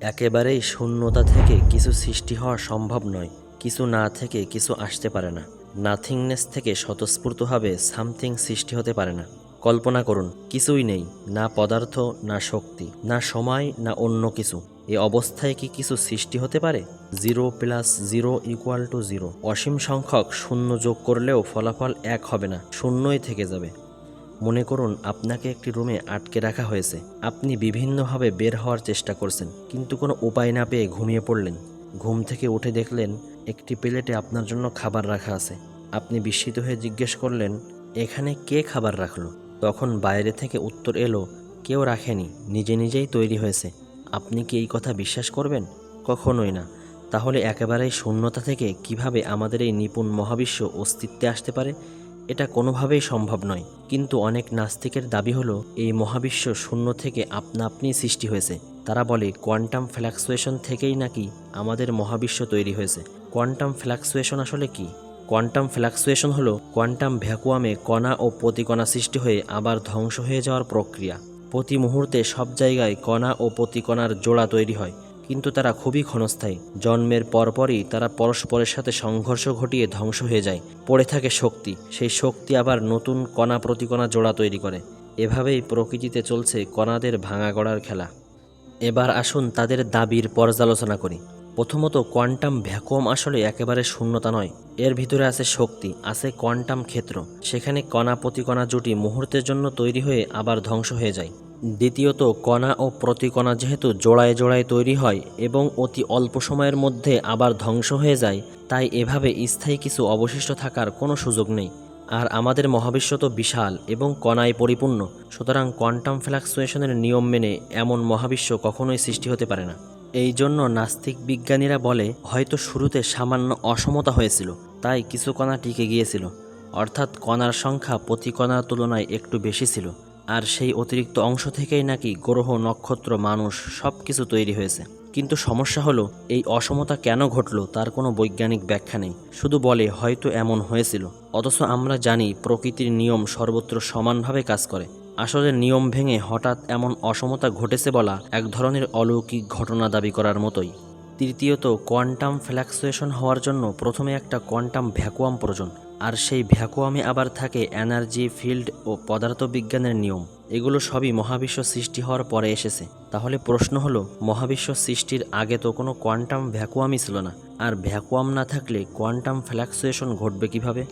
একেবারেই শূন্যতা থেকে কিছু সৃষ্টি হওয়া সম্ভব নয়। কিছু না থেকে কিছু আসতে পারে না। নাথিংনেস থেকে স্বতঃস্ফূর্তভাবে সামথিং সৃষ্টি হতে পারে না। কল্পনা করুন, কিছুই নেই, না পদার্থ, না শক্তি, না সময়, না অন্য কিছু। এ অবস্থায় কি কিছু সৃষ্টি হতে পারে? Zero plus zero equal to zero অসীম সংখ্যক শূন্য যোগ করলেও ফলাফল এক হবে না, শূন্যই থেকে যাবে। মনে করুন আপনাকে একটি রুমে আটকে রাখা হয়েছে। আপনি বিভিন্নভাবে বের হওয়ার চেষ্টা করছেন, কিন্তু কোনো উপায় না পেয়ে ঘুমিয়ে পড়লেন। ঘুম থেকে উঠে দেখলেন একটি প্লেটে আপনার জন্য খাবার রাখা আছে। আপনি বিস্মিত হয়ে জিজ্ঞেস করলেন, এখানে কে খাবার রাখল? তখন বাইরে থেকে উত্তর এলো, কেউ রাখেনি, নিজে নিজেই তৈরি হয়েছে। আপনি কি এই কথা বিশ্বাস করবেন? কখনোই না। তাহলে একেবারেই শূন্যতা থেকে কীভাবে আমাদের এই নিপুণ মহাবিশ্ব অস্তিত্বে আসতে পারে? এটা কোনোভাবেই সম্ভব নয়। কিন্তু অনেক নাস্তিকের দাবি হলো, এই মহাবিশ্ব শূন্য থেকে আপনা আপনি সৃষ্টি হয়েছে। তারা বলে, কোয়ান্টাম ফ্ল্যাক্সুয়েশন থেকেই নাকি আমাদের মহাবিশ্ব তৈরি হয়েছে। কোয়ান্টাম ফ্ল্যাক্সুয়েশন আসলে কি? কোয়ান্টাম ফ্ল্যাক্সুয়েশন হলো কোয়ান্টাম ভ্যাকুয়ামে কণা ও প্রতিকণা সৃষ্টি হয়ে আবার ধ্বংস হয়ে যাওয়ার প্রক্রিয়া। প্রতি মুহূর্তে সব জায়গায় কণা ও প্রতিকণার জোড়া তৈরি হয়। কিন্তু তারা খুবই ক্ষণস্থায়ী। জন্মের পরপরই তারা পরস্পরের সাথে সংঘর্ষ ঘটিয়ে ধ্বংস হয়ে যায়। পড়ে থাকে শক্তি। সেই শক্তি আবার নতুন কণা প্রতিকণা জোড়া তৈরি করে। এভাবেই প্রকৃতিতে চলছে কণাদের ভাঙা গড়ার খেলা। এবার আসুন তাদের দাবির পর্যালোচনা করি। প্রথমত কোয়ান্টাম ভ্যাকুয়াম আসলে একেবারে শূন্যতা নয়। এর ভিতরে আছে শক্তি, আছে কোয়ান্টাম ক্ষেত্র। সেখানে কণা প্রতিকণা জুটি মুহূর্তের জন্য তৈরি হয়ে আবার ধ্বংস হয়ে যায়। দ্বিতীয়ত, কণা ও প্রতিকণা যেহেতু জোড়ায় জোড়ায় তৈরি হয় এবং অতি অল্প সময়ের মধ্যে আবার ধ্বংস হয়ে যায়, তাই এভাবে স্থায়ী কিছু অবশিষ্ট থাকার কোনো সুযোগ নেই। আর আমাদের মহাবিশ্ব তো বিশাল এবং কণায় পরিপূর্ণ, সুতরাং কোয়ান্টাম ফ্ল্যাক্সুয়েশনের নিয়ম মেনে এমন মহাবিশ্ব কখনোই সৃষ্টি হতে পারে না। এই জন্য নাস্তিক বিজ্ঞানীরা বলে, হয়তো শুরুতে সামান্য অসমতা হয়েছিল, তাই কিছু কণা টিকে গিয়েছিল, অর্থাৎ কণার সংখ্যা প্রতি কণার তুলনায় একটু বেশি ছিল। আর সেই অতিরিক্ত অংশ থেকেই নাকি গ্রহ, নক্ষত্র, মানুষ সব কিছু তৈরি হয়েছে। কিন্তু সমস্যা হলো, এই অসমতা কেন ঘটলো তার কোনো বৈজ্ঞানিক ব্যাখ্যা নেই। শুধু বলে হয়তো এমন হয়েছিল। অথচ আমরা জানি প্রকৃতির নিয়ম সর্বত্র সমানভাবে কাজ করে। আসলে নিয়ম ভেঙে হঠাৎ এমন অসমতা ঘটেছে বলা এক ধরনের অলৌকিক ঘটনা দাবি করার মতোই। তৃতীয়ত, কোয়ান্টাম ফ্ল্যাক্সুয়েশন হওয়ার জন্য প্রথমে একটা কোয়ান্টাম ভ্যাকুয়াম প্রয়োজন। আর সেই ভ্যাকুয়ামে আবার থাকে এনার্জি, ফিল্ড ও পদার্থবিজ্ঞানের নিয়ম। এগুলো সবই মহাবিশ্ব সৃষ্টি হওয়ার পরে এসেছে। তাহলে প্রশ্ন হলো, মহাবিশ্ব সৃষ্টির আগে তো কোনো কোয়ান্টাম ভ্যাকুয়ামই ছিল না। আর ভ্যাকুয়াম না থাকলে কোয়ান্টাম ফ্ল্যাক্সুয়েশন ঘটবে কীভাবে?